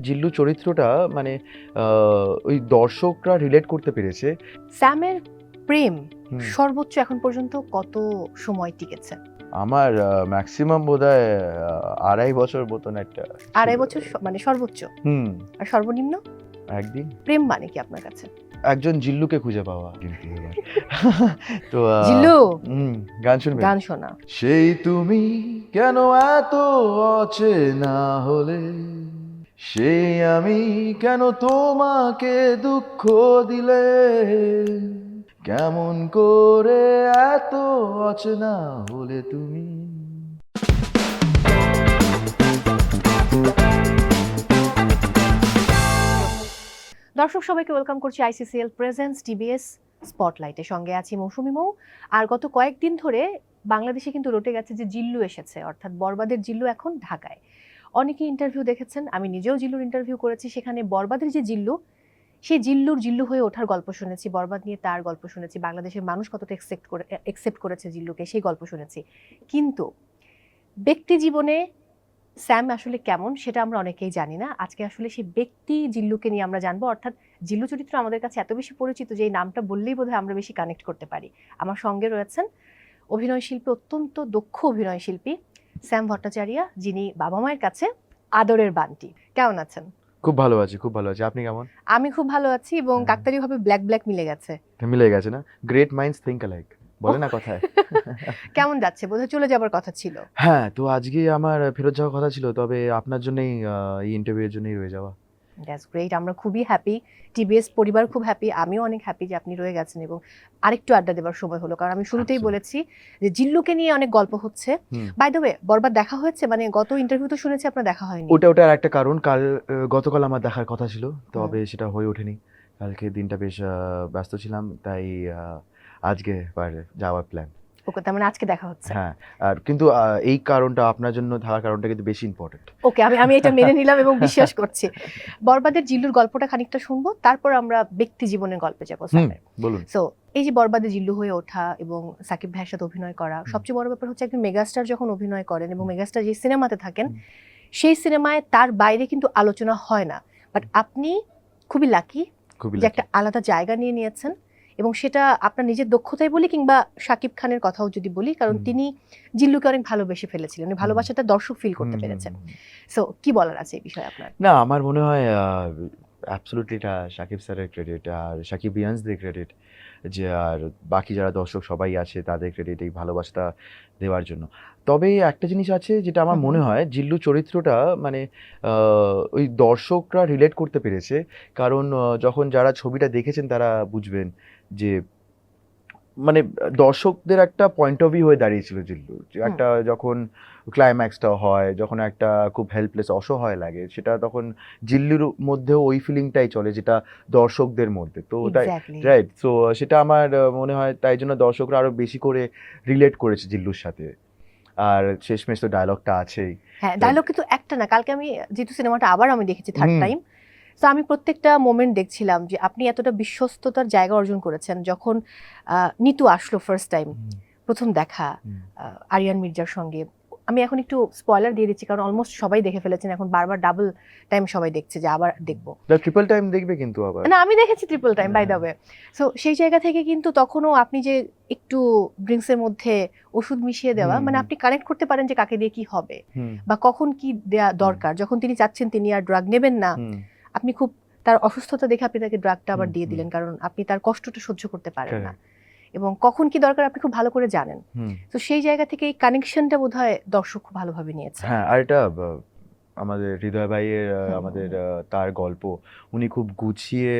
জিল্লু চরিত্রটা মানে ওই দর্শকরা রিলেট করতে পেরেছে। স্যামের প্রেম সর্বোচ্চ এখন পর্যন্ত কত সময় টিকেছে? আমার ম্যাক্সিমাম বোধহয় আড়াই বছর মতন একটা আড়াই বছর মানে সর্বোচ্চ? হুম। আর সর্বনিম্ন? একদিন। প্রেম মানে কি আপনার কাছে? একজন জিল্লুকে খুঁজে পাওয়া। তো জিল্লু! হুম গান শুনবেন। গান শোনা। সেই তুমি কেন এত অচেনা হলে? সেই আমি কেন তোমাকে দুঃখ দিলে? কেমন করে এত অচেনা হলে তুমি? দর্শক, সবাইকে ওয়েলকাম করছি আইসিসিএল প্রেজেন্স টিবিএস স্পটলাইটের সঙ্গে আছি মৌসুমি মৌ। আর গত কয়েকদিন ধরে বাংলাদেশে কিন্তু রটে গেছে যে জিল্লু এসেছে, অর্থাৎ বরবাদের জিল্লু এখন ঢাকায়। অনেকে ইন্টারভিউ দেখেছেন, আমি নিজেও জিল্লুর ইন্টারভিউ করেছি, সেখানে বরবাদের যে জিল্লু, সেই জিল্লুর জিল্লু হয়ে ওঠার গল্প শুনেছি, বরবাদ নিয়ে তার গল্প শুনেছি, বাংলাদেশের মানুষ কতটা একসেপ্ট করে একসেপ্ট করেছে জিল্লুকে, সেই গল্প শুনেছি। কিন্তু ব্যক্তি জীবনে স্যাম আসলে কেমন, সেটা আমরা অনেকেই জানি না। আজকে আসলে সেই ব্যক্তি জিল্লুকে নিয়ে আমরা জানব, অর্থাৎ জিল্লু চরিত্র আমাদের কাছে এত বেশি পরিচিত যে এই নামটা বললেই বোধহয় আমরা বেশি কানেক্ট করতে পারি। আমার সঙ্গে রয়েছেন অভিনয় শিল্পী অত্যন্ত দক্ষ অভিনয় শিল্পী স্যাম ভট্টাচার্য যিনি বাবা মায়ের কাছে আদরের বান্টি। কেমন আছেন? খুব ভালো আছি খুব ভালো আছি। আপনি কেমন? আমি খুব ভালো আছি এবং কাকতারি ভাবে ব্ল্যাক ব্ল্যাক মিলে গেছে। মিলে গেছে না? গ্রেট মাইন্ডস থিঙ্ক লাইক বলে না কথায়? কেমন যাচ্ছে? বোধহয় চলে যাবার কথা ছিল। হ্যাঁ তো আজকে আমার ফেরত যাওয়ার কথা ছিল তবে আপনার জন্যই এই ইন্টারভিউ এর জন্যই রয়ে যাওয়া। দ্যাটস গ্রেট আমরা খুবই হ্যাপি টিবিএস পরিবার খুব হ্যাপি আমিও অনেক হ্যাপি যে আপনি রয়ে গেছেন এবং আরেকটু আড্ডা দেবার সময় হলো। কারণ আমি শুরুতেই. বলেছি যে জিল্লুকে নিয়ে অনেক গল্প হচ্ছে। বাই দ্য ওয়ে বরবাদ দেখা হয়েছে? মানে গত ইন্টারভিউ তো শুনেছি আপনার দেখা হয়নি। ওটা ওটার একটা কারণ। কাল গতকাল আমার দেখার কথা ছিল তবে সেটা হয়ে ওঠেনি। কালকে দিনটা বেশ ব্যস্ত ছিলাম তাই আজকে যাওয়ার প্ল্যান ওকে তার মানে আজকে দেখা হচ্ছে। হ্যাঁ আর কিন্তু এই কারণটা আপনার জন্য থাকার কারণটা কিন্তু বেশি ইম্পর্টেন্ট ওকে আমি আমি এটা মেনে নিলাম এবং বিশ্বাস করছি। বরবাদের জিল্লুর গল্পটা খানিকটা শুনব তারপর আমরা ব্যক্তি জীবনের গল্পে যাব বলুন। সো এই যে বরবাদে জিল্লু হয়ে ওঠা এবং সাকিব ভাইয়ের সাথে অভিনয় করা সবচেয়ে বড় ব্যাপার হচ্ছে একজন মেগাস্টার যখন অভিনয় করেন এবং মেগাস্টার যে সিনেমাতে থাকেন সেই সিনেমায় তার বাইরে কিন্তু আলোচনা হয় না। বাট আপনি খুবই লাকি যে একটা আলাদা জায়গা নিয়ে নিয়েছেন। এবং সেটা আপনার নিজের দক্ষতাই বলি কিংবা শাকিব খানের কথাও যদি বলি কারণ তিনি জিল্লুকে অনেক ভালোবেসে ফেলেছিলেন। ভালোবাসাটা দর্শক ফিল করতে পেরেছেন। সো কি বলার আছে এই বিষয়ে আপনার? না আমার মনে হয় অ্যাবসলুটলি এটা সাকিব স্যারের ক্রেডিট আর সাকিব ইয়ান্সদের ক্রেডিট যে আর বাকি যারা দর্শক সবাই আছে তাদের ক্রেডিট এই ভালোবাসাটা দেওয়ার জন্য। তবে একটা জিনিস আছে যেটা আমার মনে হয় জিল্লু চরিত্রটা মানে ওই দর্শকরা রিলেট করতে পেরেছে। কারণ যখন যারা ছবিটা দেখেছেন তারা বুঝবেন যে মানে দর্শকদের একটা পয়েন্ট অফ ভিউ হয়ে দাঁড়িয়েছিল জিল্লু একটা যখন ক্লাইম্যাক্সটা হয় যখন একটা খুব হেল্পলেস অসহায় লাগে সেটা তখন জিল্লুর মধ্যেও ওই ফিলিংটাই চলে যেটা দর্শকদের মধ্যে। তো তাই রাইট তো সেটা আমার মনে হয় তাই জন্য দর্শকরা আরও বেশি করে রিলেট করেছে জিল্লুর সাথে। আর শেষমেশ তো ডায়লগটা আছেই। হ্যাঁ ডায়লগ কিন্তু একটা না কালকে আমি যেহেতু সিনেমাটা আবার আমি দেখেছি থার্ড টাইম তো আমি প্রত্যেকটা মোমেন্ট দেখছিলাম যে আপনি এতটা বিশ্বস্ততার জায়গা অর্জন করেছেন যখন নিতু আসলো ফার্স্ট টাইম প্রথম দেখা আরিয়ান মির্জার সঙ্গে। আমি এখন একটু স্পয়লার দিয়ে দিচ্ছি কারণ অলমোস্ট সবাই দেখে ফেলেছেন এখন বারবার ডাবল টাইম সবাই দেখছে যে আবার দেখব। ট্রিপল টাইম দেখবে কিন্তু আবার। না আমি দেখেছি triple time by the. Way so সেই জায়গা থেকে কিন্তু তখনও আপনি যে একটু ড্রিঙ্কসের মধ্যে ওষুধ মিশিয়ে দেওয়া মানে আপনি কানেক্ট করতে পারেন যে কাকে দিয়ে কি হবে বা কখন কি দেয়া দরকার। যখন তিনি চাচ্ছেন তিনি আর ড্রাগ নেবেন না আপনি খুব তার অসুস্থতা দেখে আপনি তাকে ড্রাগটা আবার দিয়ে দিলেন কারণ আপনি তার কষ্টটা সহ্য করতে পারেন না। এবং কখন কি দরকার আপনি খুব ভালো করে জানেন। তো সেই জায়গা থেকে এই কানেকশনটা বোধহয় দর্শক খুব ভালোভাবে নিয়েছে। হ্যাঁ আর এটা আমাদের হৃদয় ভাইয়ের আমাদের তার গল্প উনি খুব গুছিয়ে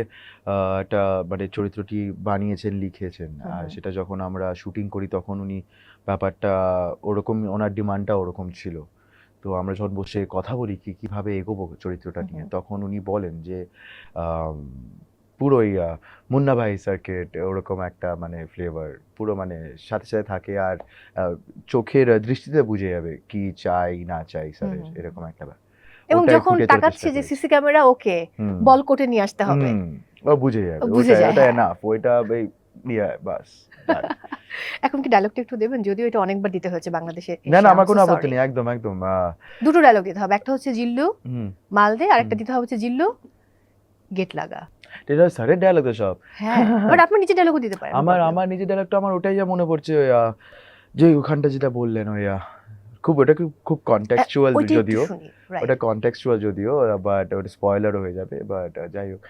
একটা মানে চরিত্রটি বানিয়েছেন লিখেছেন। আর সেটা যখন আমরা শুটিং করি তখন উনি ব্যাপারটা ওরকম ওনার ডিমান্ডটা ওরকম ছিল। তো আমরা যখন বসে কথা বলি কি কীভাবে এগোবো চরিত্রটা নিয়ে তখন উনি বলেন যে পুরোই আহ, মুন্না ভাই সার্কিট ওরকম একটা মানে ফ্লেভার পুরো মানে সাথে সাথে থাকে আর চোখের দৃষ্টিতে বুঝে যাবে কি চাই না চাই স্যারের এরকম একটা ব্যাপার। এবং যখন তাকাচ্ছে যে সিসি ক্যামেরা ওকে বল কোটে নিয়ে আসতে হবে। ও বুঝে যাবে ওটা। এনাফ ওইটা বাস এখন কি ডায়লগটা একটু দেবেন? যদিও এটা অনেকবার দিতে হয়েছে বাংলাদেশে। না না আমার কোনো আপত্তি নেই একদম একদম দুটো ডায়লগ দিতে হবে একটা হচ্ছে জিল্লু মালদে আর একটা দিতে হবে হচ্ছে জিল্লু গেট লাগা। এটা স্যারের ডায়লগ তো সব। হ্যাঁ বাট আপনি নিজে ডায়লগও দিতে পারেন আমার আমার নিজের ডায়লগটা আমার ওটাই যা মনে পড়ছে যে ওখানটা যেটা বললেন ওই খুব ওটা খুব কন্টেক্সচুয়াল যদিও। ওটা কন্টেক্সচুয়াল যদিও বাট ওটা স্পয়লারও হয়ে যাবে বাট যাই হোক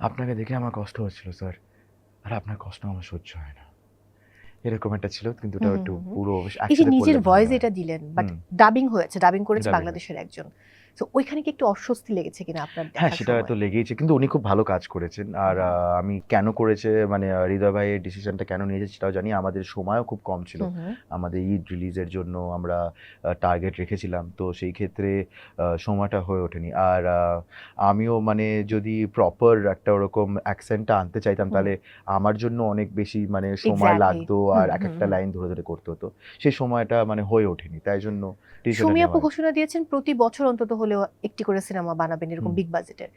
আপনাকে দেখে আমার কষ্ট হচ্ছিল স্যার। আর আপনার কষ্ট আমার সহ্য হয় না। এরকম একটা ছিল কিন্তু ওটা একটু। পুরো এই যে নিজের ভয়েস এটা দিলেন বাট ডাবিং হয়েছে ডাবিং করেছে বাংলাদেশের একজন। তো ওইখানে কি একটু অস্বস্তি লেগেছে কিনা আপনার হ্যাঁ সেটা? তো লেগেইছে কিন্তু উনি খুব ভালো কাজ করেছেন। আর আমি কেন করেছে মানে হৃদয় ভাইয়ের ডিসিশনটা কেন নিয়েছে সেটাও জানি আমাদের সময়ও খুব কম ছিল। আমাদের ঈদ রিলিজের জন্য আমরা টার্গেট রেখেছিলাম তো সেই ক্ষেত্রে সময়টা হয়ে ওঠেনি। আর আমিও মানে যদি প্রপার একটা ওরকম অ্যাকসেন্টটা আনতে চাইতাম তাহলে আমার জন্য অনেক বেশি মানে সময় লাগতো আর এক একটা লাইন ধরে ধরে করতে হতো। সেই সময়টা মানে হয়ে ওঠেনি তাই জন্য সুমি আপু ঘোষণা দিয়েছেন প্রতি বছর অন্তত হলেও একটি করে সিনেমা বানাবেন এরকম বিগ বাজেটের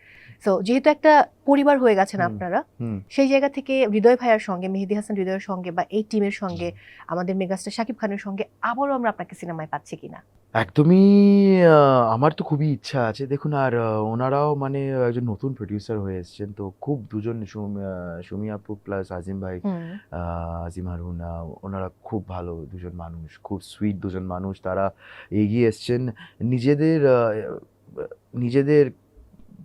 সো যেহেতু একটা পরিবার হয়ে গেছেন আপনারা সেই জায়গা থেকে হৃদয় ভাইয়ার সঙ্গে মেহেদি হাসান হৃদয়ের সঙ্গে বা এই টিমের সঙ্গে আমাদের মেগাস্টার শাকিব খানের সঙ্গে আবারও আমরা আপনাকে সিনেমায় পাচ্ছি কিনা। একদমই আমার তো খুবই ইচ্ছা আছে। দেখুন আর ওনারাও মানে একজন নতুন প্রডিউসার হয়ে এসেছেন। তো খুব দুজন সুম- আপু প্লাস আজিম ভাই হুম। আজিম হারুন ওনারা খুব ভালো দুজন মানুষ খুব সুইট দুজন মানুষ। তারা এগিয়ে এসছেন। নিজেদের নিজেদের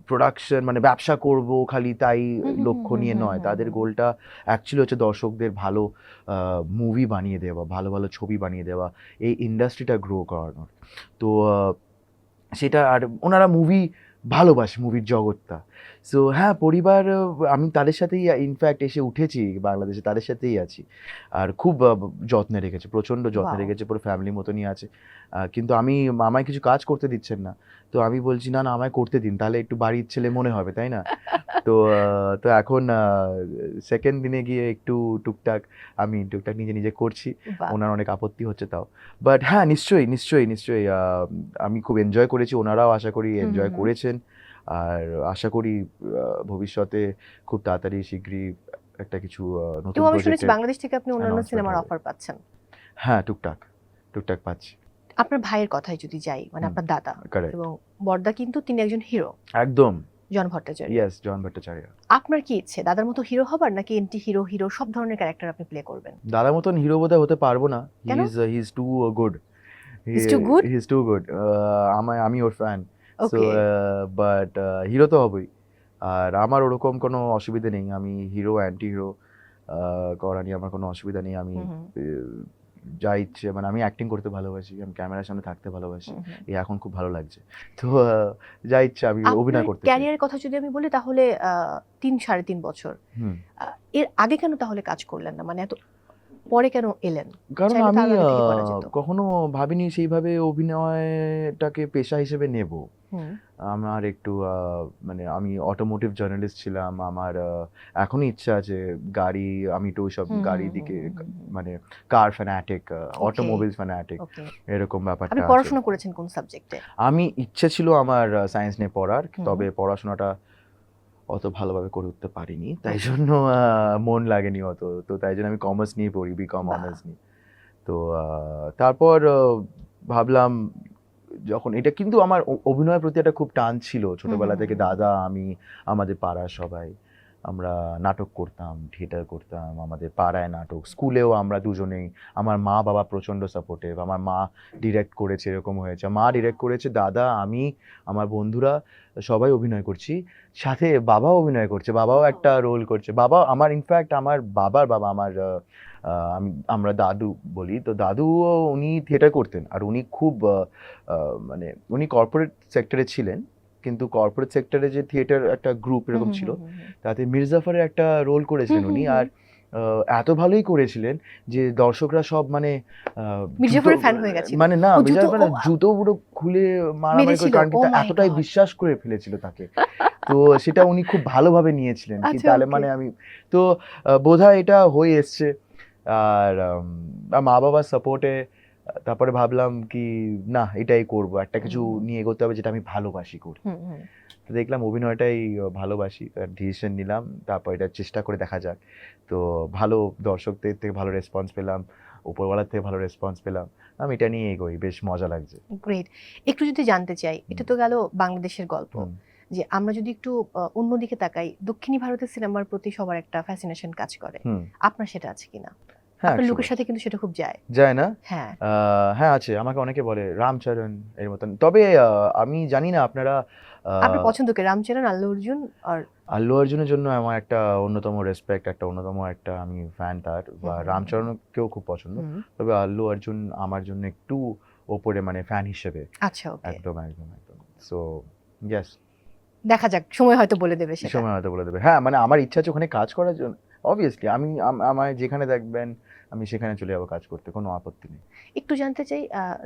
প্রোডাকশন মানে ব্যবসা করব খালি তাই লক্ষ্য নিয়ে নয়। তাদের গোলটা অ্যাকচুয়ালি হচ্ছে দর্শকদের ভালো মুভি বানিয়ে দেওয়া ভালো ভালো ছবি বানিয়ে দেওয়া এই ইন্ডাস্ট্রিটা গ্রো করানোর। তো সেটা আর ওনারা মুভি ভালোবাসে মুভির জগৎটা। সো হ্যাঁ পরিবার আমি তাদের সাথেই ইনফ্যাক্ট এসে উঠেছি বাংলাদেশে তাদের সাথেই আছি। আর খুব যত্নে রেখেছে প্রচণ্ড যত্নে রেখেছে পুরো ফ্যামিলির মতনই আছে। কিন্তু আমি আমায় কিছু কাজ করতে দিচ্ছেন না। তো আমি বলছি না না আমায় করতে দিন তাহলে একটু বাড়ির ছেলে মনে হবে তাই না? তো তো এখন সেকেন্ড দিনে গিয়ে একটু টুকটাক আমি টুকটাক নিজে নিজে করছি। ওনার অনেক আপত্তি হচ্ছে তাও। বাট হ্যাঁ নিশ্চয়ই নিশ্চয়ই নিশ্চয়ই আমি খুব এনজয় করেছি ওনারাও আশা করি এনজয় করেছেন। আর আশা করি ভবিষ্যতে খুব তাড়াতাড়ি শীঘ্রই একটা কিছু নতুন আমি শুনেছি বাংলাদেশ থেকে আপনি অন্যান্য সিনেমার অফার পাচ্ছেন। হ্যাঁ টুকটাক টুকটাক পাচ্ছি। আপনার ভাইয়ের কথায় যদি যাই মানে আপনার দাদা এবং বর্দা কিন্তু তিনি একজন হিরো একদম। John Bhattacharya. Yes John Bhattacharya. আপনার কি ইচ্ছে? দাদার মতো হিরো হবার নাকি এন্টি হিরো হিরো সব ধরনের ক্যারেক্টার আপনি প্লে করবেন? দাদার মতন হিরো বোধহয় হতে পারব না। He? Is he is too good He's too good? He is too good আমি আমি ওর ফ্যান সো বাট হিরো তো হবই। আর আমার ওরকম কোনো অসুবিধা নেই। আমি হিরো অ্যান্টি হিরো করা নিয়ে আমার কোনো অসুবিধা নেই। আমি যা ইচ্ছে মানে আমি অ্যাক্টিং করতে ভালোবাসি। আমি ক্যামেরার সামনে থাকতে ভালোবাসি। এই এখন খুব ভালো লাগছে। তো যা ইচ্ছে আমি অভিনয় করতে ক্যারিয়ারের কথা যদি আমি বলি তাহলে তিন সাড়ে তিন বছর। এর আগে কেন তাহলে কাজ করলেন না? মানে এত পরে কেন এলেন? কারণ আমি। কখনো ভাবিনি সেইভাবে অভিনয়টাকে পেশা হিসেবে নেব। আমার একটু মানে আমি অটোমোটিভ জার্নালিস্ট ছিলাম আমার এখনও ইচ্ছা আছে গাড়ি আমি তো হুম, গাড়ি দিকে। মানে কার ফ্যানাটিক অটোমোবিল ফ্যানাটিক এরকম ব্যাপারটা আপনি পড়াশোনা করেছেন কোন সাবজেক্টে আমি ইচ্ছে ছিল আমার সায়েন্স নিয়ে পড়ার তবে পড়াশোনাটা অত ভালোভাবে করে উঠতে পারিনি। তাই জন্য মন লাগেনি অত। তো তাই জন্য আমি কমার্স নিয়ে পড়ি বি কম অনার্স নিয়ে। তো তারপর ভাবলাম যখন এটা কিন্তু আমার অভিনয়ের প্রতি একটা খুব টান ছিল। ছোটবেলা থেকে। দাদা আমি আমাদের পাড়া সবাই। আমরা নাটক করতাম থিয়েটার করতাম, আমাদের পাড়ায় নাটক, স্কুলেও আমরা দুজনেই, আমার মা বাবা প্রচণ্ড সাপোর্টিভ আমার মা ডিরেক্ট করেছে, এরকম হয়েছে। মা ডিরেক্ট করেছে, দাদা, আমি, আমার বন্ধুরা, সবাই অভিনয় করছি, সাথে বাবাও অভিনয় করছে, বাবাও একটা রোল করছে। বাবা, আমার ইনফ্যাক্ট আমার বাবার বাবা, আমার আমি, আমরা দাদু বলি, তো দাদুও উনি থিয়েটার করতেন, আর উনি খুব মানে উনি কর্পোরেট সেক্টরে ছিলেন কিন্তু কর্পোরেট সেক্টরে যে থিয়েটার একটা গ্রুপ এরকম ছিল তাতে মির্জাফারের একটা রোল করেছিলেন উনি আর এত ভালোই করেছিলেন যে দর্শকরা সব মানে মির্জাফরের fan হয়ে গেছিল। মানে না মির্জাফর জুতো পুরো খুলে মারামারি করে কারণ কি এতটাই বিশ্বাস করে ফেলেছিল তাকে। তো সেটা উনি খুব ভালোভাবে নিয়েছিলেন। কি আচ্ছা, তাহলে মানে আমি তো বোধহয় এটা হয়ে এসছে। আর মা বাবার সাপোর্টে তারপরে ভাবলাম কি না এটাই করব। একটা কিছু নিয়ে এগোতে হবে যেটা আমি ভালোবাসি করি। তো দেখলাম অভিনয়টাই ভালোবাসি। ডিসিশন নিলাম। তারপর এটা চেষ্টা করে দেখা যাক। তো ভালো দর্শকদের থেকে ভালো রেসপন্স পেলাম। উপরওয়ালার থেকে ভালো রেসপন্স পেলাম। আমি এটা নিয়ে এগোই। বেশ মজা লাগছে। গ্রেট একটু যদি জানতে চাই এটা তো গেল বাংলাদেশের গল্প। যে আমরা যদি একটু অন্যদিকে তাকাই দক্ষিণী ভারতের সিনেমার প্রতি সবার একটা ফ্যাসিনেশন কাজ করে। আপনার সেটা আছে কিনা? আপনার লোকের সাথে কিন্তু সেটা খুব যায়। যায় না? হ্যাঁ। হ্যাঁ আছে। আমাকে অনেকে বলে রামচরণ এর মতন। তবে আমি জানি না আপনারা আপনার পছন্দ কে? রামচরণ আল্লু অর্জুন আর আল্লু অর্জুনের জন্য আমার একটা অন্যতম রেসপেক্ট একটা অন্যতম একটা আমি ফ্যান তার। বা। রামচরণকেও খুব পছন্দ। তবে আল্লু অর্জুন আমার জন্য একটু ওপরে মানে ফ্যান হিসেবে। আচ্ছা একদম একদম একদম। সো ইয়েস দেখা যাক সময় হয়তো বলে দেবে সেটা। সময় হয়তো বলে দেবে। হ্যাঁ মানে আমার ইচ্ছা আছে ওখানে কাজ করার জন্য। অবভিয়াসলি আমি আমায় যেখানে দেখবেন আমি সেখানে চলে যাব কাজ করতে কোনো আপত্তি নেই। একটু জানতে চাই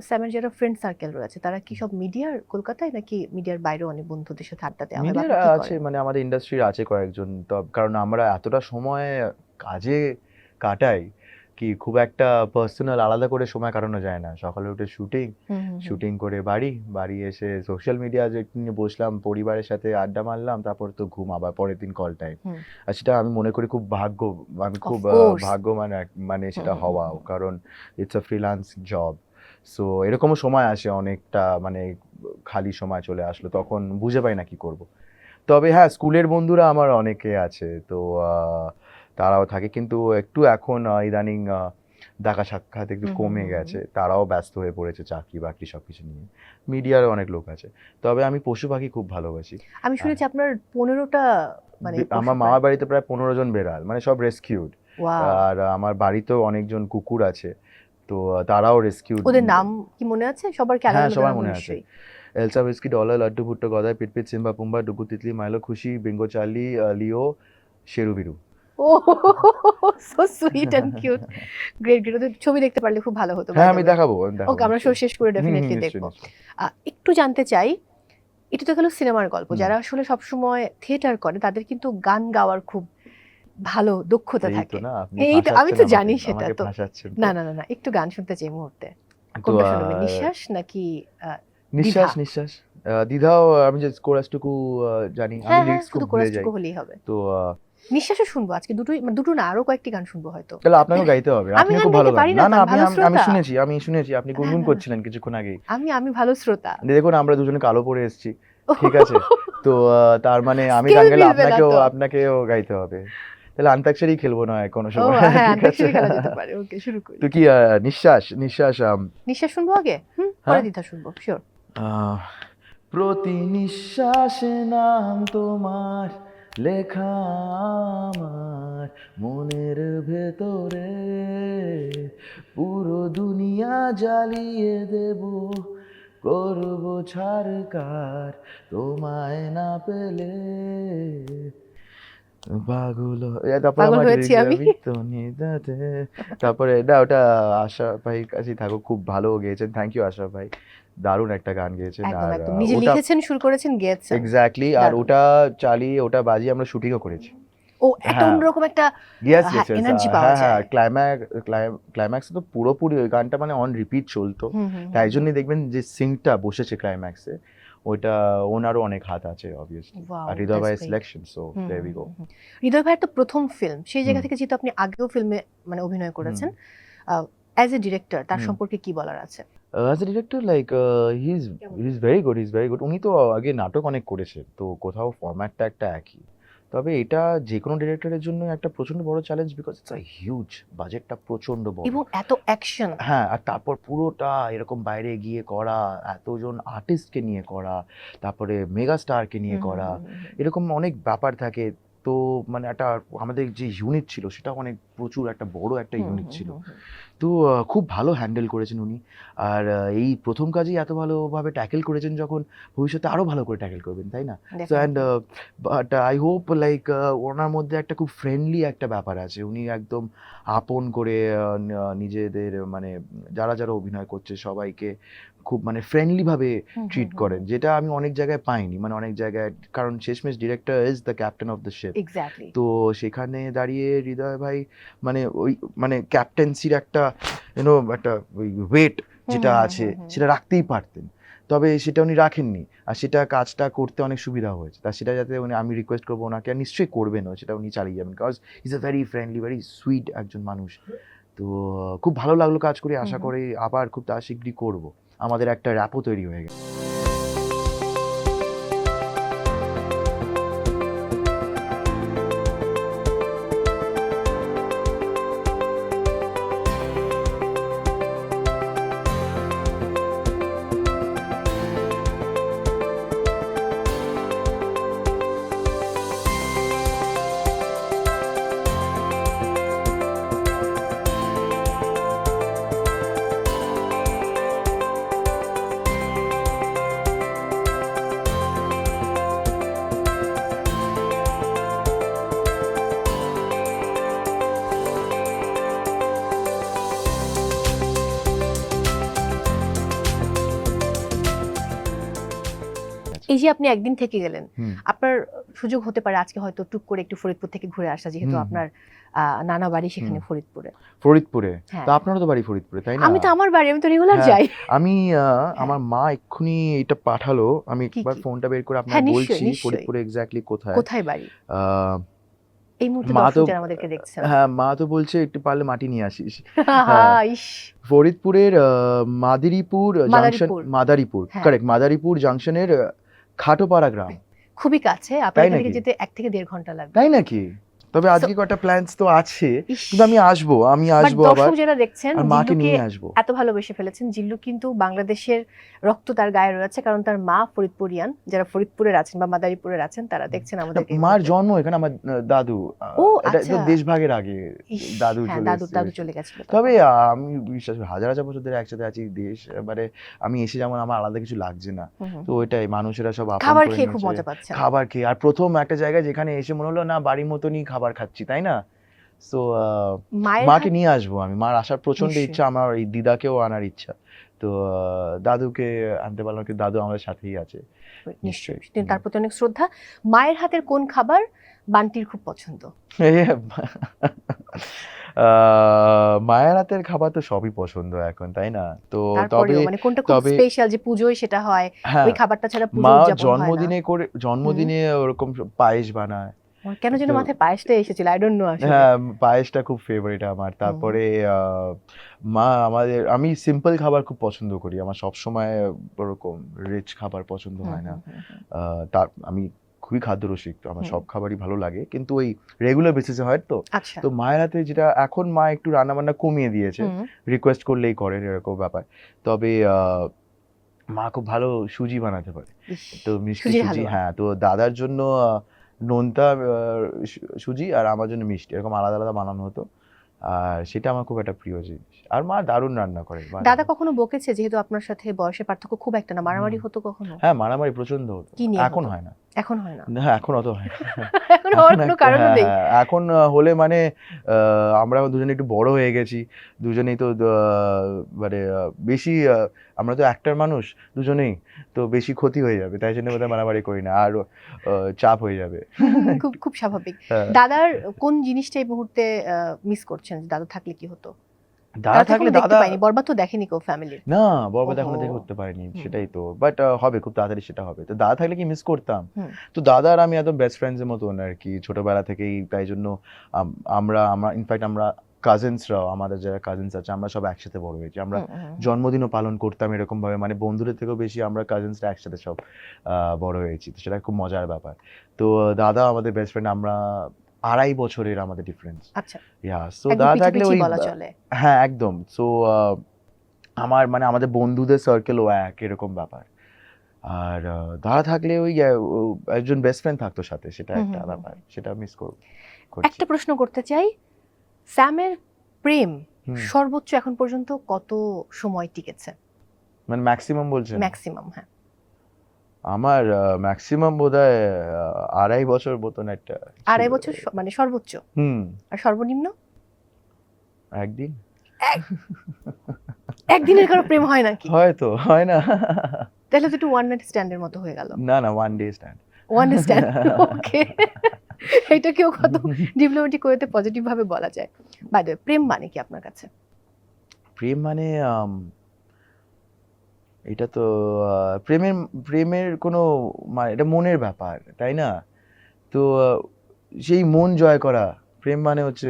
স্যামের যারা ফ্রেন্ড সার্কেল রয়েছে তারা কি সব মিডিয়ার কলকাতায় নাকি মিডিয়ার বাইরেও অনেক বন্ধুদের সাথে আড্ডা দেওয়া মিডিয়ার আছে মানে আমাদের ইন্ডাস্ট্রির আছে কয়েকজন। তো কারণ আমরা এতটা সময় কাজে কাটাই কি খুব একটা পার্সোনাল আলাদা করে সময় কাটানো যায় না। সকালে উঠে শুটিং। শুটিং করে বাড়ি বাড়ি এসে সোশ্যাল মিডিয়া নিয়ে বসলাম পরিবারের সাথে আড্ডা মারলাম তারপর তো ঘুম আবার পরের দিন কল টাইম আর সেটা আমি মনে করি খুব ভাগ্য আমি খুব এক- মানে সেটা হওয়া কারণ it's a freelance job so এরকমও সময় আসে অনেকটা মানে খালি সময় চলে আসলো তখন বুঝে পাই না কি করব। তবে হ্যাঁ স্কুলের বন্ধুরা আমার অনেকে আছে। তো আহ, তারাও থাকে। কিন্তু একটু এখন ইদানিং দেখা সাক্ষাৎ একটু কমে গেছে। তারাও ব্যস্ত হয়ে পড়েছে চাকরি বাকরি সবকিছু নিয়ে। মিডিয়ার অনেক লোক আছে। তবে আমি পশু পাখি খুব ভালোবাসি। আমি শুনেছি আপনার পনেরোটা মানে আমার মামার বাড়িতে প্রায় পনেরো জন বেড়াল মানে সব রেস্কিউড আর আমার বাড়িতেও অনেকজন কুকুর আছে। তো তারাও রেস্কিউড ওদের নাম কি মনে আছে? সবার কি হ্যাঁ, সবার মনে আছে। Elsa Bisky Dollar Laddu Bhutto গদায় পিটপিট Simba Pumbaa Dugu Titli Milo Khushi Bingo Charlie Leo Sheru Biru. Oh so sweet and cute great great ওদের ছবি দেখতে পারলে খুব ভালো হতো হ্যাঁ আমি দেখাবো ওকে আমরা শো শেষ করে ডেফিনেটলি দেখব। একটু জানতে চাই এটা তো গেল সিনেমার গল্প। যারা আসলে সবসময় থিয়েটার করে তাদের কিন্তু গান গাওয়ার খুব ভালো দক্ষতা থাকে। এই তো, আমি তো জানি সেটা তো। না না না না একটু গান শুনতে চাই মুহূর্তে। কোনটা শুনবেন আহ, নিঃশ্বাস নাকি নিঃশ্বাস? নিঃশ্বাস। দ্বিধাও আমি যে কোরাসটুকু জানি আমি হ্যাঁ হ্যাঁ লিরিক্স খুব ভুলে যাই। হলেই হবে। তো নিঃশ্বাসও শুনব আজকে দুটোই মানে দুটো না আরও কয়েকটি গান শুনব হয়তো। তাহলে আপনাকেও গাইতে হবে আপনি খুব ভালো পারি গান। না না আমি- আমি শুনেছি আমি শুনেছি আপনি গুনগুন হ্যাঁ, করছিলেন কিছুক্ষণ আগেই। আমি আমি ভালো শ্রোতা। দেখুন আমরা দুজনে কালো পরে এসেছি ঠিক আছে? তো তার মানে আমি গান গেলে আপনাকেও আপনাকেও গাইতে হবে। তাহলে আন্তাক্ষরই খেলব না কোনো সময়। হ্যাঁ ঠিক আন্তাক্ষরী খেলা যেতে পারে। ওকে শুরু করি। তো কি নিঃশ্বাস নিঃশ্বাস নিঃশ্বাস শুনব আগে? হুম পরে হ্যাঁ। দ্বিধা শুনব শিওর প্রতি নিঃশ্বাসে নাম তোমার। লেখা আমার মনের ভেতরে পুরো দুনিয়া জ্বালিয়ে দেব। করব ছাড়কার তোমায় না পেলে পাগল তারপরে আমার হয়েছি আমি। তারপরে না ওটা আশরাফ ভাইয়ের কাছেই থাকো খুব ভালো গেয়েছেন। থ্যাংক ইউ আশা ভাই। দারুণ একটা গান গেয়েছেন। আর নিজে লিখেছেন শুরু করেছেন গেয়েছেন। এক্স্যাক্টলি আর ওটা চালিয়ে ওটা বাজিয়ে আমরা শুটিংও করেছি। ও একটা হ্যাঁ। অন্যরকম একটা ইয়েস পাওয়া হ্যাঁ হ্যাঁ যায়। ক্লাইম্যাক্স ক্লাইম্যাক্স তো পুরোপুরি ওই গানটা মানে অন রিপিট চলতো। তাই হুম। জন্যই দেখবেন যে সিঙ্কটা বসেছে ক্লাইম্যাক্সে ওইটা ওনারও অনেক হাত আছে অবভিয়াসলি আর হৃদয় ভাইয়ের selection so there we go. Hridoy ভাইয়ের তো প্রথম ফিল্ম সেই জায়গা থেকে যেহেতু আপনি আগেও ফিল্মে মানে অভিনয় করেছেন অ্যাজ এ ডিরেক্টর তার সম্পর্কে কি বলার আছে? As a director like he is? He is very good is very good উনি তো আগে নাটক অনেক করেছে তো কোথাও ফরম্যাটটা একটা একই। তবে এটা যে কোনো ডিরেক্টরের জন্য একটা প্রচণ্ড বড় challenge because it's a huge বাজেটটা প্রচণ্ড বড়। এবং এত অ্যাকশন হ্যাঁ আর তারপর পুরোটা এরকম বাইরে গিয়ে করা এতজন আর্টিস্টকে নিয়ে করা তারপরে মেগা স্টারকে নিয়ে করা এরকম অনেক ব্যাপার থাকে। তো মানে একটা আমাদের যে ইউনিট ছিল সেটা অনেক প্রচুর একটা বড় একটা ইউনিট ছিল। তো খুব ভালো হ্যান্ডেল করেছেন উনি। আর এই প্রথম কাজেই এত ভালোভাবে ট্যাকেল করেছেন যখন ভবিষ্যতে আরও ভালো করে ট্যাকেল করবেন তাই না? So and but I hope like ওনার মধ্যে একটা খুব ফ্রেন্ডলি একটা ব্যাপার আছে। উনি একদম আপন করে নিজেদের মানে যারা যারা অভিনয় করছে সবাইকে খুব মানে ফ্রেন্ডলিভাবে ট্রিট করেন যেটা আমি অনেক জায়গায় পাইনি। মানে অনেক জায়গায় কারণ শেষমেশ director is the captain of the ship তো সেখানে দাঁড়িয়ে হৃদয় ভাই মানে ওই মানে ক্যাপ্টেন্সির একটা ইউনো একটা ওয়েট যেটা আছে। সেটা রাখতেই পারতেন। তবে সেটা উনি রাখেননি। আর সেটা কাজটা করতে অনেক সুবিধা হয়েছে। তা সেটা যাতে উনি আমি রিকোয়েস্ট করব ওনাকে আর নিশ্চয়ই করবেনও সেটা উনি চালিয়ে যাবেন। Because is a very friendly very sweet একজন মানুষ। তো খুব ভালো লাগল কাজ করে আশা। করি আবার খুব তা শীঘ্রই করব। আমাদের একটা র্যাপও তৈরি হয়ে গেছে। এই যে আপনি একদিন থেকে গেলেন আপনার সুযোগ হতে পারে আজকে হয়তো টুক করে একটু ফরিদপুর থেকে ঘুরে আসা যেহেতু। আপনার নানা বাড়ি সেখানে ফরিদপুরে। ফরিদপুরে? হ্যাঁ। তো আপনারও তো বাড়ি ফরিদপুরে তাই না? আমি তো আমার বাড়ি আমি তো রেগুলার হ্যাঁ, যাই। আমি আহ, আমার মা এক্ষুনি এটা পাঠালো আমি একবার ফোনটা বের করে হ্যাঁ, আপনাকে বলছি ফরিদপুরে এক্স্যাক্টলি কোথায়? কোথায় বাড়ি? এই মুহূর্তে মা তো- আমাদেরকে দেখছেন হ্যাঁ মা তো বলছে একটু পারলে মাটি নিয়ে আসিস। ফরিদপুরের মাদারীপুর জাংশন মাদারীপুর। হ্যাঁ। কারেক্ট মাদারীপুর জাংশনের খাটোপাড়া গ্রাম। খুবই কাছে আপনার এখান থেকে যেতে এক থেকে দেড় ঘণ্টা লাগবে। তাই নাকি? তবে আজকে কটা প্ল্যানস তো আছে কিন্তু আমি আসব আমি আসব আবার। দর্শক যারা দেখছেন মাকে নিয়ে আসব। এত ভালোবেসে ফেলেছেন। জিল্লু কিন্তু বাংলাদেশের রক্ত তার গায়ে রয়েছে কারণ তার মা ফরিদপুরিয়ান। যারা ফরিদপুরের আছেন বা মাদারীপুরের আছেন তারা দেখছেন আমাদের মার জন্ম এখানে আমার দাদু। এটা আচ্ছা। দেশভাগের আগে দাদু হ্যাঁ চলে দাদু দাদু চলে তখন। তবে আমি বিশ্বাস করি, হাজার হাজার বছর ধরে একসাথে আছি দেশ মানে আমি এসে যেমন আমার আলাদা কিছু লাগছে না। তো ওইটাই মানুষেরা সব খাবার খেয়ে খুব মজা পাচ্ছে। খাবার খেয়ে আর প্রথম একটা জায়গায় যেখানে এসে মনে হলো না বাড়ির মতনই খাবার খাচ্ছি তাই না? তো মাকে নিয়ে আসব আমি। মার আসার প্রচণ্ড ইচ্ছা আমার এই দিদাকেও আনার ইচ্ছা। তো দাদুকে আনতে পারলাম কিন্তু দাদু আমাদের সাথেই আছে। নিশ্চয়ই। তার প্রতি অনেক শ্রদ্ধা। মায়ের হাতের কোন খাবার বান্টির খুব পছন্দ? মায়ের হাতের খাবার তো সবই পছন্দ এখন তাই না? তো তবে মানে কোনটা খুব স্পেশাল যে পুজোয় সেটা হয়? হ্যাঁ। ওই খাবারটা ছাড়া পুজো মা উদযাপন হয় না। জন্মদিনে করে জন্মদিনে ওরকম পায়েস বানায়। আমার কেন যেন মাথায় পায়েসটা এসেছিল আই ডোন্ট নো আসলে। হ্যাঁ পায়েসটা খুব ফেভারিট আমার। তারপরে মা আমাদের আমি সিম্পল খাবার খুব পছন্দ করি। আমার সব সময় ওরকম রিচ খাবার পছন্দ হয় না। তার আমি খুবই খাদ্যরসিক তো আমার সব খাবারই ভালো লাগে। কিন্তু ওই রেগুলার বেসিসে হয় তো। আচ্ছা। তো মায়ের হাতে যেটা এখন মা একটু রান্না বান্না কমিয়ে দিয়েছে। রিকোয়েস্ট করলেই করেন এরকম ব্যাপার। তবে আহ, মা খুব ভালো সুজি বানাতে পারে। তো মিষ্টি সুজি হ্যাঁ তো দাদার জন্য নোনতা সুজি আর আমার জন্য মিষ্টি এরকম আলাদা আলাদা বানানো হতো। আর সেটা আমার খুব একটা প্রিয় জিনিস। আর মা দারুণ রান্না করে। দাদা কখনো বকেছে যেহেতু আপনার সাথে বয়সের পার্থক্য খুব একটা না? মারামারি হতো কখনো? হ্যাঁ মারামারি প্রচণ্ড হতো। এখন হয় না। এখন হয় না। না এখন অত হয় এখন হওয়ার কোনো কারণ নেই। হ্যাঁ, এখন হলে মানে আমরা দুজনে একটু বড় হয়ে গেছি। দুজনেই তো মানে বেশি আমরা তো একটার মানুষ দুজনেই তো বেশি ক্ষতি হয়ে যাবে। তাই জন্য বোধহয় মারামারি করি না। আর চাপ হয়ে যাবে। খুব খুব স্বাভাবিক। হ্যাঁ। দাদার কোন জিনিসটা এই মুহূর্তে মিস করছেন? দাদা থাকলে কি হতো? দাদা থাকলে দাদা বরবাদ তো দেখেনি কেউ ফ্যামিলির না বরবাদ এখনও দেখে উঠতে পারিনি। সেটাই তো বাট হবে খুব তাড়াতাড়ি সেটা হবে। তো দাদা থাকলে কি মিস করতাম? তো দাদা আর আমি একদম বেস্ট ফ্রেন্ডস এর মতন আর কি ছোটবেলা থেকেই তাই জন্য আমরা আমরা ইনফ্যাক্ট আমরা কাজিনসরাও আমাদের যারা কাজিনস আছে আমরা সব একসাথে বড় হয়েছি। আমরা জন্মদিনও পালন করতাম এরকম ভাবে মানে বন্ধুদের থেকেও বেশি আমরা কাজিনসরা একসাথে সব আহ, বড় হয়েছি তো সেটা খুব মজার ব্যাপার। তো দাদা আমাদের বেস্ট ফ্রেন্ড আমরা আড়াই বছরের আমাদের ডিফারেন্স আচ্ছা। ইয়া সো দাদা থাকলে ওই হ্যাঁ একদম। সো আমার মানে আমাদের বন্ধুদের সার্কেলও এক এরকম ব্যাপার। আর দাদা থাকলে ওই একজন বেস্ট ফ্রেন্ড থাকতো সাথে সেটা একটা। ব্যাপার সেটা মিস করব একটা প্রশ্ন করতে চাই। স্যামের প্রেম সর্বোচ্চ এখন পর্যন্ত কত সময় টিকেছে? মানে ম্যাক্সিমাম বলছেন? ম্যাক্সিমাম হ্যাঁ। আমার ম্যাক্সিমাম বোধহয় আড়াই বছর মতন একটা আড়াই বছর মানে সর্বোচ্চ? হুম। আর সর্বনিম্ন? একদিন। একদিনের কারও প্রেম হয় নাকি? হয়তো হয় না। তাহলে তো একটু ওয়ান নাইট স্ট্যান্ডের মতো হয়ে গেল। না না one day stand one day stand okay এটাকেও কত ডিপ্লোমেটিক ওয়েতে পজিটিভ ভাবে বলা যায়। বাই দ্য প্রেম মানে কি আপনার কাছে? প্রেম মানে এটা তো প্রেমের প্রেমের কোনো মানে এটা মনের ব্যাপার তাই না? তো সেই মন জয় করা প্রেম মানে হচ্ছে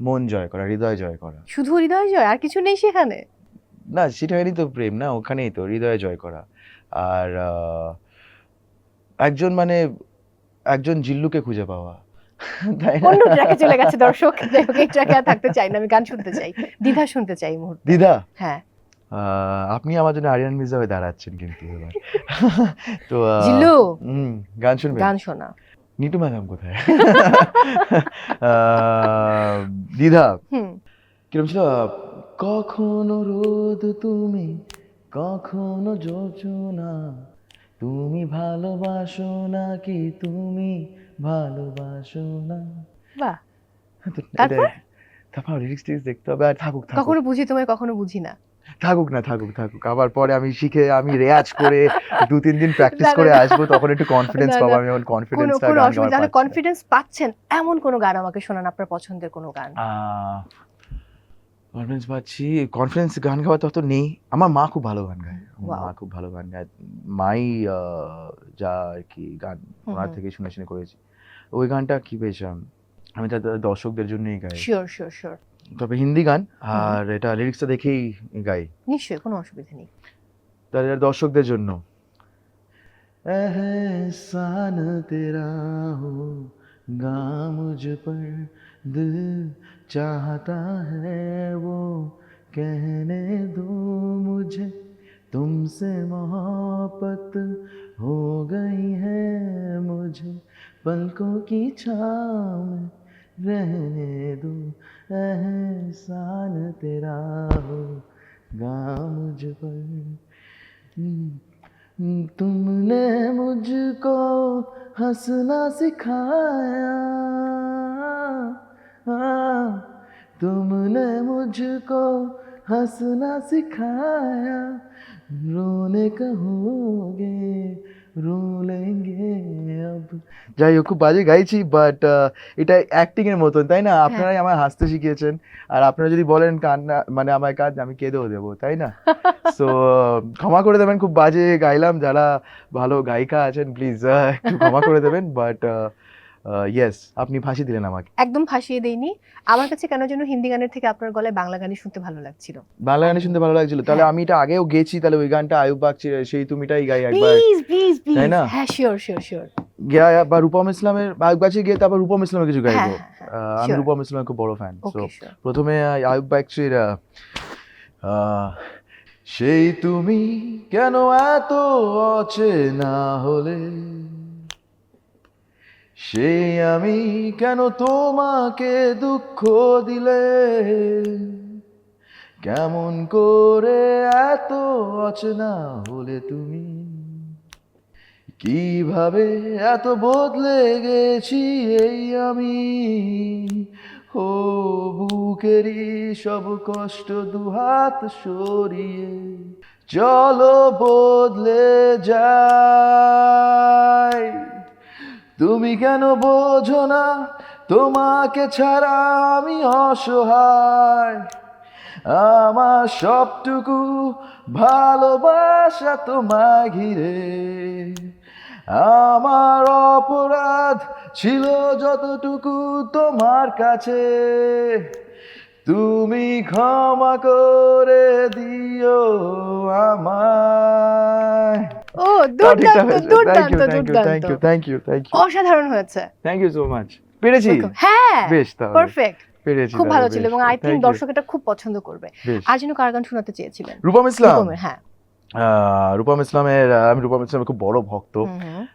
মন জয় করা হৃদয় জয় করা। শুধু হৃদয় জয় আর কিছু নেই সেখানে? না সেটাই তো প্রেম না ওখানেই তো হৃদয় জয় করা। আর একজন মানে একজন জিল্লুকে খুঁজে পাওয়া অন্য ট্র্যাকে চলে গেছে দর্শক এই ট্র্যাকে থাকতে চাই না আমি গান শুনতে চাই দ্বিধা শুনতে চাই মুহূর্তে। দিদা হ্যাঁ। আপনি আমার জন্য আরিয়ান মির্জা হয়ে দাঁড়াচ্ছেন কিন্তু এবার। তো জিল্লু! গান শুনবেন? গান শোনা। নিটু ম্যাডাম কোথায়? দিদা। কিরম ছিল? কখনো রোদ তুমি কখনো যোজনা তুমি ভালোবাসো নাকি তুমি ভালোবাসো না বাহ তারপর? তারপর লিরিক্স টিরিক্স দেখতে হবে। আর থাকুক থাকুক। কখনো বুঝি তোমায় কখনো বুঝি না। থাকুক না থাকুক থাকুক। আবার পরে আমি শিখে আমি রেয়াজ করে দু তিন দিন প্র্যাকটিস করে আসব তখন একটু কনফিডেন্স পাবো আমি এখন কোনো কনফিডেন্সটা কোনো গান গাওয়ার কনফিডেন্স পাচ্ছেন এমন কোনো গান আমাকে শোনান আপনার পছন্দের কোনো গান। কনফিডেন্স পাচ্ছি কনফিডেন্স গান গাওয়া তত নেই। আমার মা খুব ভালো গান গায়। আমার মা খুব ভালো গান গায়। মাই আহ, যা আর কি গান ওনার থেকে শুনে শুনে করেছি। ওই গানটা কি বেশ আম, আমি তার দর্শকদের জন্যই গাই। শিওর শিওর শিওর তবে হিন্দি গান আর এটা লিরিক্সটা দেখেই গাই নিশ্চয়ই কোনো অসুবিধা নেই তাহলে এটা দর্শকদের জন্য एहसान तेरा हो गा मुझ पर दिल चाहता है वो कहने दो मुझे तुमसे मोहब्बत हो गई है मुझे पलकों की छाँव में रहने दो एहसान तेरा हो गा मुझ पर। हम्म, तुमने मुझको हंसना सिखाया। हाँ, तुमने मुझको हंसना सिखाया। रोने कहोगे रो যাই হোক খুব বাজে গাইছি বাট এটা অ্যাক্টিং এর মতন তাই না? আপনারাই আমায় হাসতে শিখিয়েছেন আর আপনারা যদি বলেন কান্না মানে আমার কাজ আমি কেঁদেও দেবো তাই না? সো ক্ষমা করে দেবেন খুব বাজে গাইলাম যারা ভালো গায়িকা আছেন প্লিজ একটু ক্ষমা করে দেবেন বাট ইয়েস আপনি ফাঁসি দিলেন আমাকে। একদম ফাঁসিয়ে দেইনি। আমার কাছে কেন যেন হিন্দি গানের থেকে আপনার গলায় বাংলা গানই শুনতে ভালো লাগছিল। বাংলা গানে শুনতে ভালো লাগছিল। তাহলে হ্যাঁ। আমি এটা আগেও গেছি তাহলে ওই গানটা আয়ুব বাগচি সেই তুমিটাই গাই একবার। Please please please? হ্যাঁ শিওর শিওর শিওর গিয়া বা রূপম ইসলামের আয়ুব বাগচি গিয়ে তারপর রূপম ইসলামের কিছু হ্যাঁ গাইবো। হ্যাঁ, হ্যাঁ আহ, আমি রূপম ইসলামের খুব বড় ফ্যান সো প্রথমে আয়ুব বাগচির সেই তুমি কেন এত অচেনা হলে? সেই আমি কেন তোমাকে দুঃখ দিলে? কেমন করে এত অচেনা হলে তুমি? কীভাবে এত বদলে গেছি এই আমি? ও বুকেরই সব কষ্ট দুহাত সরিয়ে চলো বদলে যাই। তুমি কেন বোঝো না, তোমাকে ছাড়া আমি অসহায়। আমার সবটুকু ভালোবাসা তোমায় ঘিরে। আমার অপরাধ ছিল যতটুকু তোমার কাছে। তুমি ক্ষমা করে দিও আমায়। ও দুর্দান্ত দুর্দান্ত দুর্দান্ত। থ্যাংক ইউ থ্যাংক ইউ অসাধারণ হয়েছে। থ্যাংক ইউ সো মাচ পেরেছি? হ্যাঁ বেশ তাহলে। পারফেক্ট পেরেছি খুব ভালো ছিল এবং আই Thank দর্শক এটা খুব পছন্দ করবে। আর যেন কার গান শোনাতে চেয়েছিলেন। রূপম ইসলাম। হ্যাঁ। রূপম ইসলামের আমি রূপম ইসলামের খুব বড় ভক্ত।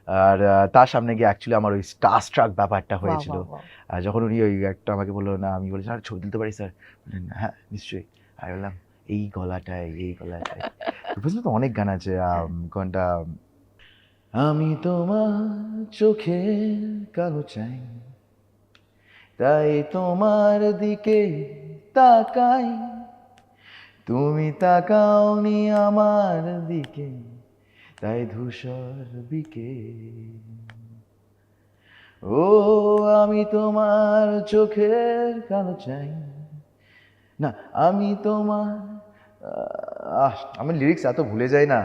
আর তার সামনে গিয়ে অ্যাকচুয়ালি আমার ওই স্টার স্ট্রাক ব্যাপারটা হয়েছিল। আর যখন উনি ওই একটা আমাকে বলল না আমি বলি স্যার ছবি তুলতে পারি স্যার? হ্যাঁ নিশ্চয়ই। আমি বললাম এই গলাটায় এই গলাটায়। রূপম তো অনেক গান আছে কোনটা? আমি তোমার চোখে কালো চাই তাই তোমার দিকে তাকাই। তুমি তাকাওনি আমার দিকে তাই ধূসর বিকে ও আমি তোমার চোখের কালো চাই না আমি তোমার আহ আমি লিরিক্স এত ভুলে যাই না।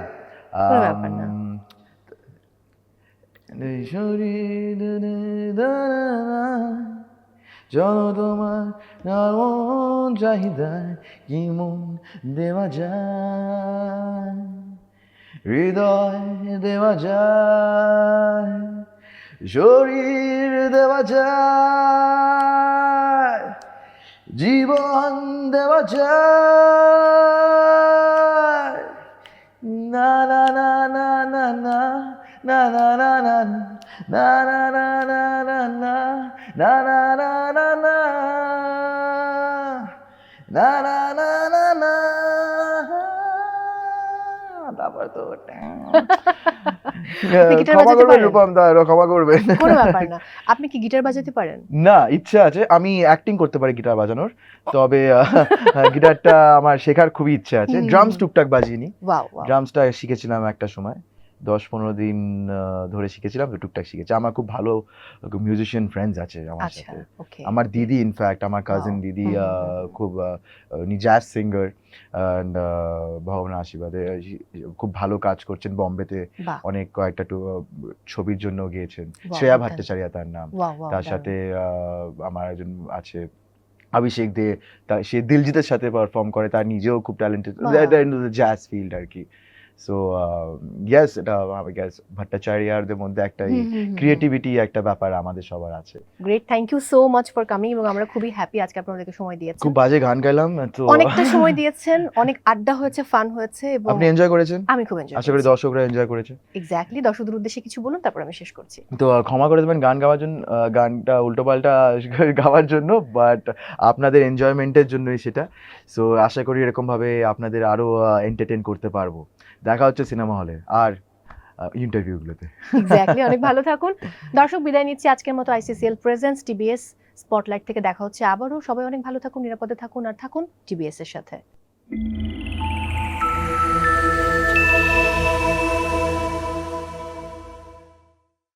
শরীর চলো তোমার এমন চাহিদায় কি মন দেওয়া যায় হৃদয় দেওয়া যায় শরীর দেওয়া যায় জীবন দেওয়া যায় না না না না না না না না না না না না না না না না না না না তারপর তো ক্ষমা করবেন রূপম দা ক্ষমা করবেন। কোনো ব্যাপার না। আপনি কি গিটার বাজাতে পারেন? না ইচ্ছা আছে। আমি অ্যাক্টিং করতে পারি গিটার বাজানোর। তবে গিটারটা আমার শেখার খুবই ইচ্ছে আছে। ড্রামস টুকটাক বাজিনি ওয়াও ওয়াও ড্রামসটা শিখেছিলাম একটা সময়। দশ পনেরো দিন ধরে শিখেছিলাম তো টুকটাক শিখেছি। আমার খুব ভালো মিউজিশিয়ান ফ্রেন্ডস আছে আমার আচ্ছা সাথে। আমার দিদি ইনফ্যাক্ট আমার কাজিন দিদি। খুব জ্যাজ সিঙ্গার অ্যান্ড ভাবনা আশীর্বাদে খুব ভালো কাজ করছেন বম্বেতে। অনেক কয়েকটা ছবির জন্য গিয়েছেন। শ্রেয়া। ভট্টাচার্য তার নাম। তার সাথে আমার একজন আছে অভিষেক দে সে দিলজিতের সাথে পারফর্ম করে তার নিজেও খুব ট্যালেন্টেড জ্যাজ ফিল্ড আর কি। সো ইয়েস এটা আমি গ্যাস ভট্টাচার্যদের মধ্যে একটা ক্রিয়েটিভিটি একটা ব্যাপার আমাদের সবার আছে। Great thank you so much for coming এবং আমরা খুবই হ্যাপি আজকে আপনাদেরকে সময় দিয়েছেন। খুব বাজে গান গাইলাম তো অনেকটা সময় দিয়েছেন অনেক আড্ডা হয়েছে ফান হয়েছে এবং আপনি এনজয় করেছেন? আমি খুব এনজয় আশা করি দর্শকরা এনজয় করেছে। এক্স্যাক্টলি দর্শকদের উদ্দেশ্যে কিছু বলুন তারপর আমি শেষ করছি। তো ক্ষমা করে দেবেন গান গাওয়ার জন্য গানটা উল্টোপাল্টা গাওয়ার জন্য বাট আপনাদের এনজয়মেন্টের জন্যই সেটা। সো আশা করি এরকমভাবে আপনাদের আরও এন্টারটেন করতে পারব। দেখা হচ্ছে সিনেমা হলে আর ইন্টারভিউগুলোতে এক্স্যাক্টলি অনেক ভালো থাকুন। দর্শক, বিদায় নিচ্ছি আজকের মতো আইসিসিএল প্রেজেন্স টিবিএস স্পটলাইট থেকে। দেখা হচ্ছে আবারও। সবাই অনেক ভালো থাকুন, নিরাপদে থাকুন, আর থাকুন টিবিএস এর সাথে।